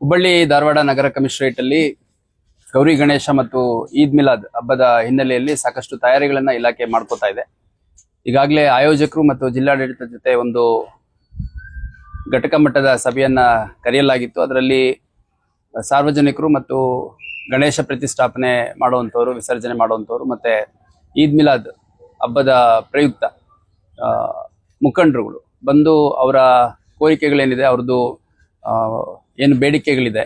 ಹುಬ್ಬಳ್ಳಿ ಧಾರವಾಡ ನಗರ commissionerate ಅಲ್ಲಿ ಗೌರಿ ಗಣೇಶ ಮತ್ತು ಈದ್ ಮಿಲಾದ್ ಹಬ್ಬದ ಹಿನ್ನೆಲೆಯಲ್ಲಿ ಸಾಕಷ್ಟು ತಯಾರಿಗಳನ್ನ ಇಲಾಖೆ ಮಾಡ್ಕೋತಾ ಇದೆ. ಈಗಾಗಲೇ ಆಯೋಜಕರು ಮತ್ತು ಜಿಲ್ಲಾಡಳಿತದ ಜೊತೆ ಒಂದು ಘಟಕ ಮಟ್ಟದ ಸಭೆಯನ್ನ ಕರೆಯಲಾಗಿತ್ತು. ಅದರಲ್ಲಿ ಸಾರ್ವಜನಿಕರು ಮತ್ತು ಗಣೇಶ ಪ್ರತಿಷ್ಠಾಪನೆ ಮಾಡುವಂಥವ್ರು, ವಿಸರ್ಜನೆ ಮಾಡುವಂಥವ್ರು ಮತ್ತೆ ಈದ್ ಮಿಲಾದ್ ಹಬ್ಬದ ಪ್ರಯುಕ್ತ ಮುಖಂಡರುಗಳು. ಬಂದು ಅವರ ಕೋರಿಕೆಗಳೇನಿದೆ, ಅವ್ರದ್ದು ಏನು ಬೇಡಿಕೆಗಳಿದೆ,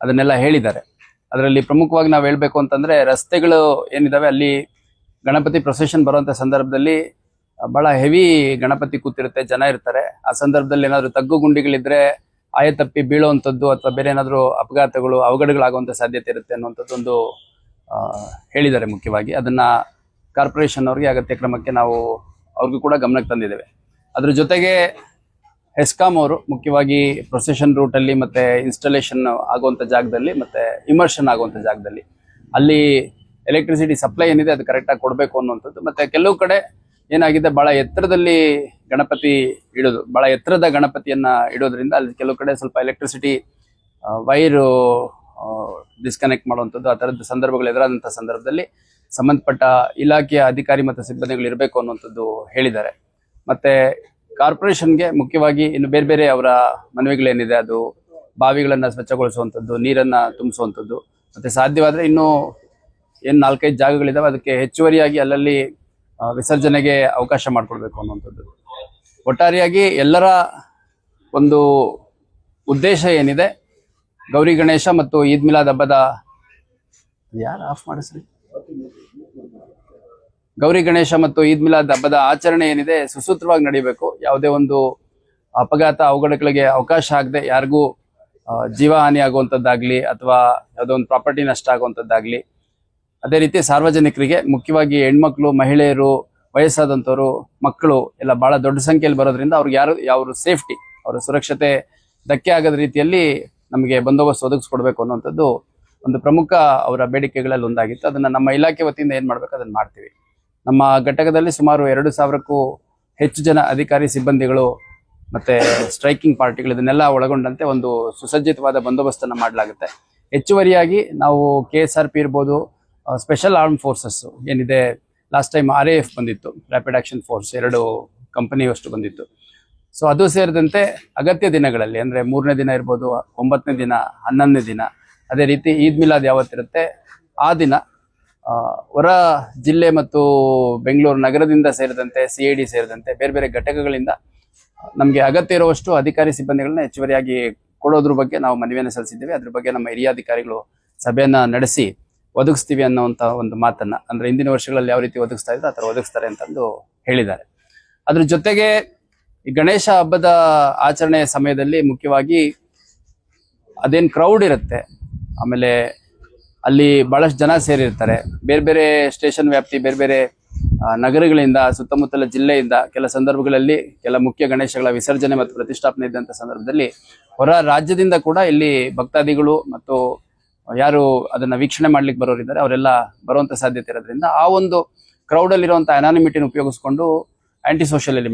ಅದನ್ನೆಲ್ಲ ಹೇಳಿದ್ದಾರೆ. ಅದರಲ್ಲಿ ಪ್ರಮುಖವಾಗಿ ನಾವು ಹೇಳಬೇಕು ಅಂತಂದರೆ, ರಸ್ತೆಗಳು ಏನಿದ್ದಾವೆ ಅಲ್ಲಿ ಗಣಪತಿ ಪ್ರೊಸೆಷನ್ ಬರುವಂಥ ಸಂದರ್ಭದಲ್ಲಿ ಭಾಳ ಹೆವಿ ಗಣಪತಿ ಕೂತಿರುತ್ತೆ, ಜನ ಇರ್ತಾರೆ. ಆ ಸಂದರ್ಭದಲ್ಲಿ ಏನಾದರೂ ತಗ್ಗು ಗುಂಡಿಗಳಿದ್ರೆ, ಆಯ ತಪ್ಪಿ ಬೀಳುವಂಥದ್ದು ಅಥವಾ ಬೇರೆ ಏನಾದರೂ ಅಪಘಾತಗಳು ಅವಘಡಗಳಾಗುವಂಥ ಸಾಧ್ಯತೆ ಇರುತ್ತೆ ಅನ್ನುವಂಥದ್ದೊಂದು ಹೇಳಿದ್ದಾರೆ ಮುಖ್ಯವಾಗಿ. ಅದನ್ನ ಕಾರ್ಪೊರೇಷನ್ ಅವ್ರಿಗೆ ಅಗತ್ಯ ಕ್ರಮಕ್ಕೆ ನಾವು ಅವ್ರಿಗೂ ಕೂಡ ಗಮನಕ್ಕೆ ತಂದಿದ್ದೇವೆ. ಅದ್ರ ಜೊತೆಗೆ ಹೆಸ್ಕಾಮ್ ಅವರು ಮುಖ್ಯವಾಗಿ ಪ್ರೊಸೆಷನ್ ರೂಟ್ ಅಲ್ಲಿ ಮತ್ತೆ ಇನ್ಸ್ಟಾಲೇಷನ್ ಆಗುವಂತ ಜಾಗದಲ್ಲಿ ಮತ್ತೆ ಇಮರ್ಷನ್ ಆಗುವಂತ ಜಾಗದಲ್ಲಿ. ಅಲ್ಲಿ ಎಲೆಕ್ಟ್ರಿಸಿಟಿ ಸಪ್ಲೈ ಏನಿದೆ ಅದು ಕರೆಕ್ಟಾಗಿ ಕೊಡಬೇಕು ಅನ್ನುವಂಥದ್ದು. ಮತ್ತೆ ಕೆಲವು ಕಡೆ ಏನಾಗಿದೆ, ಬಹಳ ಎತ್ತರದಲ್ಲಿ ಗಣಪತಿ ಇಡೋದು, ಬಹಳ ಎತ್ತರದ ಗಣಪತಿಯನ್ನ ಇಡೋದ್ರಿಂದ ಅಲ್ಲಿ ಕೆಲವು ಕಡೆ ಸ್ವಲ್ಪ ಎಲೆಕ್ಟ್ರಿಸಿಟಿ ವೈರು ಡಿಸ್ಕನೆಕ್ಟ್ ಮಾಡುವಂಥದ್ದು, ಆ ಥರದ ಸಂದರ್ಭಗಳು ಎದುರಾದಂಥ ಸಂದರ್ಭದಲ್ಲಿ ಸಂಬಂಧಪಟ್ಟ ಇಲಾಖೆಯ ಅಧಿಕಾರಿ ಮತ್ತು ಸಿಬ್ಬಂದಿಗಳು ಇರಬೇಕು ಅನ್ನುವಂಥದ್ದು ಹೇಳಿದ್ದಾರೆ. ಮತ್ತೆ ಕಾರ್ಪೊರೇಷನ್ಗೆ ಮುಖ್ಯವಾಗಿ ಇನ್ನು ಬೇರೆ ಬೇರೆ ಅವರ ಮನವಿಗಳೇನಿದೆ, ಅದು ಬಾವಿಗಳನ್ನು ಸ್ವಚ್ಛಗೊಳಿಸುವಂಥದ್ದು, ನೀರನ್ನ ತುಂಬಿಸುವಂಥದ್ದು, ಮತ್ತೆ ಸಾಧ್ಯವಾದರೆ ಇನ್ನೂ ಏನು ನಾಲ್ಕೈದು ಜಾಗಗಳಿದಾವೆ, ಅದಕ್ಕೆ ಹೆಚ್ಚುವರಿಯಾಗಿ ಅಲ್ಲಲ್ಲಿ ವಿಸರ್ಜನೆಗೆ ಅವಕಾಶ ಮಾಡಿಕೊಡ್ಬೇಕು ಅನ್ನುವಂಥದ್ದು. ಒಟ್ಟಾರೆಯಾಗಿ ಎಲ್ಲರ ಒಂದು ಉದ್ದೇಶ ಏನಿದೆ, ಗೌರಿ ಗಣೇಶ ಮತ್ತು ಈದ್ ಮಿಲಾದ್ ಹಬ್ಬದ ಯಾರು ಆಫ್ ಮಾಡಿಸ್ರಿ? ಗೌರಿ ಗಣೇಶ ಮತ್ತು ಈದ್ ಮಿಲಾದ್ ಹಬ್ಬದ ಆಚರಣೆ ಏನಿದೆ, ಸುಸೂತ್ರವಾಗಿ ನಡೀಬೇಕು. ಯಾವುದೇ ಒಂದು ಅಪಘಾತ, ಅವಘಡಗಳಿಗೆ ಅವಕಾಶ ಆಗದೆ ಯಾರಿಗೂ ಜೀವಹಾನಿ ಜೀವ ಹಾನಿ ಆಗುವಂಥದ್ದಾಗ್ಲಿ ಅಥವಾ ಯಾವುದೋ ಒಂದು ಪ್ರಾಪರ್ಟಿ ನಷ್ಟ ಆಗುವಂಥದ್ದಾಗ್ಲಿ ಅದೇ ರೀತಿ ಸಾರ್ವಜನಿಕರಿಗೆ ಮುಖ್ಯವಾಗಿ ಹೆಣ್ಮಕ್ಳು, ಮಹಿಳೆಯರು ವಯಸ್ಸಾದಂಥವ್ರು ಮಕ್ಕಳು ಎಲ್ಲ ಬಹಳ ದೊಡ್ಡ ಸಂಖ್ಯೆಯಲ್ಲಿ ಬರೋದ್ರಿಂದ ಅವ್ರಿಗೆ ಯಾರು ಯಾವ ಸೇಫ್ಟಿ, ಅವರ ಸುರಕ್ಷತೆ ಧಕ್ಕೆ ಆಗದ ರೀತಿಯಲ್ಲಿ ನಮಗೆ ಬಂದೋಬಸ್ತ್ ಒದಗಿಸ್ಕೊಡ್ಬೇಕು ಅನ್ನುವಂಥದ್ದು ಒಂದು ಪ್ರಮುಖ ಅವರ ಬೇಡಿಕೆಗಳಲ್ಲಿ ಒಂದಾಗಿತ್ತು. ಅದನ್ನು ನಮ್ಮ ಇಲಾಖೆ ವತಿಯಿಂದ ಏನು ಮಾಡ್ಬೇಕು, ಅದನ್ನು ಮಾಡ್ತೀವಿ. ನಮ್ಮ ಘಟಕದಲ್ಲಿ ಸುಮಾರು ಎರಡು ಸಾವಿರಕ್ಕೂ ಹೆಚ್ಚು ಜನ ಅಧಿಕಾರಿ ಸಿಬ್ಬಂದಿಗಳು ಮತ್ತೆ ಸ್ಟ್ರೈಕಿಂಗ್ ಪಾರ್ಟಿಗಳು ಇದನ್ನೆಲ್ಲ ಒಳಗೊಂಡಂತೆ ಒಂದು ಸುಸಜ್ಜಿತವಾದ ಬಂದೋಬಸ್ತನ್ನು ಮಾಡಲಾಗುತ್ತೆ. ಹೆಚ್ಚುವರಿಯಾಗಿ ನಾವು ಕೆ ಎಸ್ ಆರ್ ಪಿ ಇರ್ಬೋದು ಸ್ಪೆಷಲ್ ಆರ್ಮ್ ಫೋರ್ಸಸ್ ಏನಿದೆ last time R A F ಬಂದಿತ್ತು ರ್ಯಾಪಿಡ್ ಆಕ್ಷನ್ ಫೋರ್ಸ್ ಎರಡು ಕಂಪನಿಯಷ್ಟು ಬಂದಿತ್ತು. ಸೊ ಅದು ಸೇರಿದಂತೆ ಅಗತ್ಯ ದಿನಗಳಲ್ಲಿ, ಅಂದ್ರೆ ಮೂರನೇ ದಿನ ಇರ್ಬೋದು, ಒಂಬತ್ತನೇ ದಿನ, ಹನ್ನೊಂದನೇ ದಿನ, ಅದೇ ರೀತಿ ಈದ್ ಮಿಲಾದ್ ಯಾವತ್ತಿರುತ್ತೆ, ಆ ದಿನ ಹೊರ ಜಿಲ್ಲೆ ಮತ್ತು ಬೆಂಗಳೂರು ನಗರದಿಂದ ಸೇರಿದಂತೆ ಸಿ ಐ ಡಿ ಸೇರಿದಂತೆ ಬೇರೆ ಬೇರೆ ಘಟಕಗಳಿಂದ ನಮಗೆ ಅಗತ್ಯ ಇರುವಷ್ಟು ಅಧಿಕಾರಿ ಸಿಬ್ಬಂದಿಗಳನ್ನ ಹೆಚ್ಚುವರಿಯಾಗಿ ಕೊಡೋದ್ರ ಬಗ್ಗೆ ನಾವು ಮನವಿಯನ್ನು ಸಲ್ಲಿಸಿದ್ದೇವೆ. ಅದ್ರ ಬಗ್ಗೆ ನಮ್ಮ ಹಿರಿಯ ಅಧಿಕಾರಿಗಳು ಸಭೆಯನ್ನ ನಡೆಸಿ ಒದಗಿಸ್ತೀವಿ ಅನ್ನೋವಂಥ ಒಂದು ಮಾತನ್ನ, ಅಂದ್ರೆ ಹಿಂದಿನ ವರ್ಷಗಳಲ್ಲಿ ಯಾವ ರೀತಿ ಒದಗಿಸ್ತಾ ಇದ್ರೆ ಆ ಥರ ಒದಗಿಸ್ತಾರೆ ಅಂತಂದು ಹೇಳಿದ್ದಾರೆ. ಅದ್ರ ಜೊತೆಗೆ ಗಣೇಶ ಹಬ್ಬದ ಆಚರಣೆಯ ಸಮಯದಲ್ಲಿ ಮುಖ್ಯವಾಗಿ ಅದೇನು ಕ್ರೌಡ್ ಇರುತ್ತೆ, ಆಮೇಲೆ ಅಲ್ಲಿ ಬಹಳಷ್ಟು ಜನ ಸೇರಿರ್ತಾರೆ. ಬೇರೆ ಬೇರೆ ಸ್ಟೇಷನ್ ವ್ಯಾಪ್ತಿ, ಬೇರೆ ಬೇರೆ ನಗರಗಳಿಂದ, ಸುತ್ತಮುತ್ತಲ ಜಿಲ್ಲೆಯಿಂದ ಕೆಲ ಸಂದರ್ಭಗಳಲ್ಲಿ ಕೆಲ ಮುಖ್ಯ ಗಣೇಶಗಳ ವಿಸರ್ಜನೆ ಮತ್ತು ಪ್ರತಿಷ್ಠಾಪನೆ ಇದ್ದಂಥ ಸಂದರ್ಭದಲ್ಲಿ ಹೊರ ರಾಜ್ಯದಿಂದ ಕೂಡ ಇಲ್ಲಿ ಭಕ್ತಾದಿಗಳು ಮತ್ತು ಯಾರು ಅದನ್ನ ವೀಕ್ಷಣೆ ಮಾಡ್ಲಿಕ್ಕೆ ಬರೋರಿದ್ದಾರೆ, ಅವರೆಲ್ಲ ಬರುವಂಥ ಸಾಧ್ಯತೆ ಇರೋದ್ರಿಂದ ಆ ಒಂದು ಕ್ರೌಡಲ್ಲಿರುವಂಥ ಅನಾನಿಮಿಟಿನ ಉಪಯೋಗಿಸ್ಕೊಂಡು ಆಂಟಿ ಸೋಷಿಯಲ್ ಎಲಿಮೆಂಟ್